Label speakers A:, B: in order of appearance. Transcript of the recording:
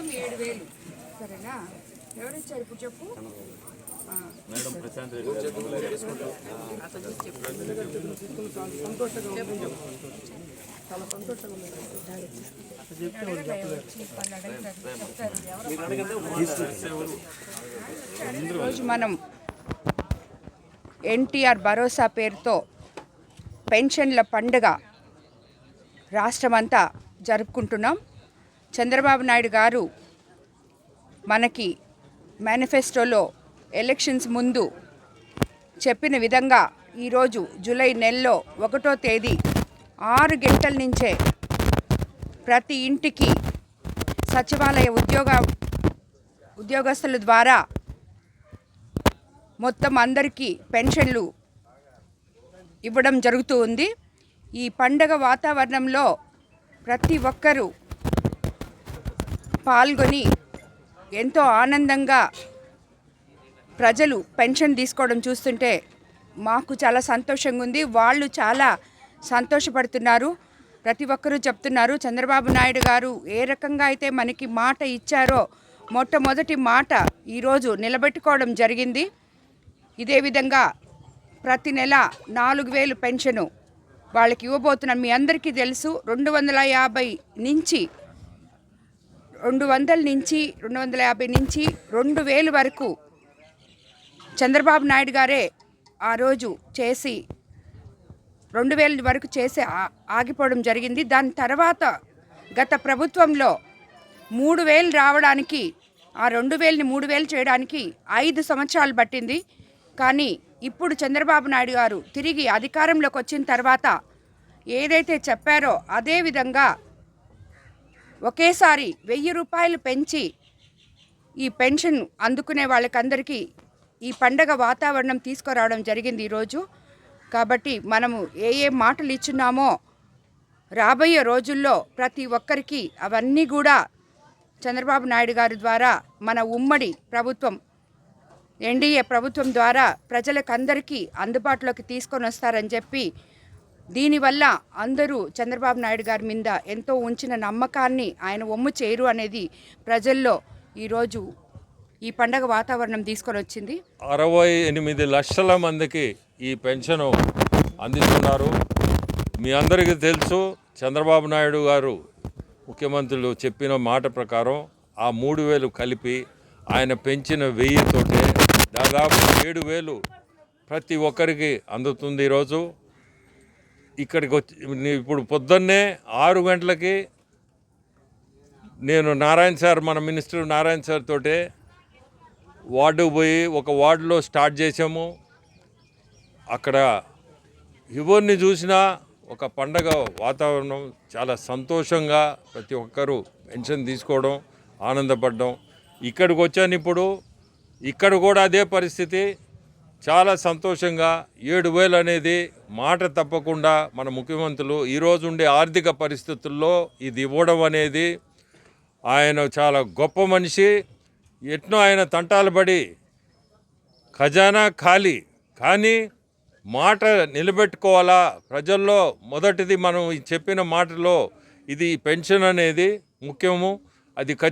A: మొత్తం ఏడు వేలు. సరేనా? ఎవరు ఇచ్చారు ఇప్పుడు చెప్పు. చెప్తారు ఎవరు ఈరోజు మనం ఎన్టీఆర్ భరోసా పేరుతో పెన్షన్ల పండుగ రాష్ట్రమంతా జరుపుకుంటున్నాం. చంద్రబాబు నాయుడు గారు మనకి మేనిఫెస్టోలో ఎలక్షన్స్ ముందు చెప్పిన విధంగా ఈరోజు జూలై నెలలో ఒకటో తేదీ ఆరు గంటల నుంచే ప్రతి ఇంటికి సచివాలయ ఉద్యోగ ఉద్యోగస్తుల ద్వారా మొత్తం అందరికీ పెన్షన్లు ఇవ్వడం జరుగుతూ ఉంది. ఈ పండగ వాతావరణంలో ప్రతి ఒక్కరూ పాల్గొని ఎంతో ఆనందంగా ప్రజలు పెన్షన్ తీసుకోవడం చూస్తుంటే మాకు చాలా సంతోషంగా ఉంది. వాళ్ళు చాలా సంతోషపడుతున్నారు. ప్రతి ఒక్కరూ చెప్తున్నారు చంద్రబాబు నాయుడు గారు ఏ రకంగా అయితే మనకి మాట ఇచ్చారో మొట్టమొదటి మాట ఈరోజు నిలబెట్టుకోవడం జరిగింది. ఇదే విధంగా ప్రతి నెల నాలుగు వేలు పెన్షను వాళ్ళకి ఇవ్వబోతున్నాను మీ అందరికీ తెలుసు రెండు వందల యాభై నుంచి రెండు వందల నుంచి రెండు వందల యాభై నుంచి రెండు వేలు వరకు చంద్రబాబు నాయుడు గారే ఆ రోజు చేసి రెండు వేల వరకు చేసి ఆగిపోవడం జరిగింది. దాని తర్వాత గత ప్రభుత్వంలో మూడు వేలు రావడానికి ఆ రెండు వేలని మూడు వేలు చేయడానికి ఐదు సంవత్సరాలు పట్టింది. కానీ ఇప్పుడు చంద్రబాబు నాయుడు గారు తిరిగి అధికారంలోకి వచ్చిన తర్వాత ఏదైతే చెప్పారో అదే విధంగా ఒకేసారి వెయ్యి రూపాయలు పెంచి ఈ పెన్షన్ అందుకునే వాళ్ళకందరికీ ఈ పండగ వాతావరణం తీసుకురావడం జరిగింది ఈరోజు. కాబట్టి మనము ఏ ఏ మాటలు ఇచ్చున్నామో రాబోయే రోజుల్లో ప్రతి ఒక్కరికి అవన్నీ కూడా చంద్రబాబు నాయుడు గారి ద్వారా మన ఉమ్మడి ప్రభుత్వం ఎన్డీఏ ప్రభుత్వం ద్వారా ప్రజలకందరికీ అందుబాటులోకి తీసుకొని వస్తారని చెప్పి దీనివల్ల అందరూ చంద్రబాబు నాయుడు గారి మీద ఎంతో ఉంచిన నమ్మకాన్ని ఆయన ఒమ్ము చేయరు అనేది ప్రజల్లో ఈరోజు ఈ పండగ వాతావరణం తీసుకొని వచ్చింది.
B: అరవై ఎనిమిది లక్షల మందికి ఈ పెన్షన్ అందిస్తున్నారు. మీ అందరికీ తెలుసు చంద్రబాబు నాయుడు గారు ముఖ్యమంత్రులు చెప్పిన మాట ప్రకారం ఆ మూడు వేలు కలిపి ఆయన పెంచిన వెయ్యితోటే దాదాపు ఏడు వేలు ప్రతి ఒక్కరికి అందుతుంది ఈరోజు. ఇక్కడికి వచ్చి ఇప్పుడు పొద్దున్నే ఆరు గంటలకి నేను నారాయణ సార్ మన మినిస్టర్ నారాయణ సార్ తోటే వార్డుకు పోయి ఒక వార్డులో స్టార్ట్ చేసాము అక్కడ ఎవరిని చూసినా ఒక పండగ వాతావరణం చాలా సంతోషంగా ప్రతి ఒక్కరూ పెన్షన్ తీసుకోవడం ఆనందపడడం. ఇక్కడికి వచ్చాను ఇప్పుడు. ఇక్కడ కూడా అదే పరిస్థితి. చాలా సంతోషంగా ఏడు వేలు అనేది మాట తప్పకుండా మన ముఖ్యమంత్రులు ఈరోజు ఉండే ఆర్థిక పరిస్థితుల్లో ఇది ఇవ్వడం అనేది ఆయన చాలా గొప్ప మనిషి. ఎట్నో ఆయన తంటాలు పడి ఖజానా ఖాళీ. కానీ మాట నిలబెట్టుకోవాలా? ప్రజల్లో మొదటిది మనం చెప్పిన మాటలో ఇది పెన్షన్ అనేది ముఖ్యము. అది ఖచ్చి-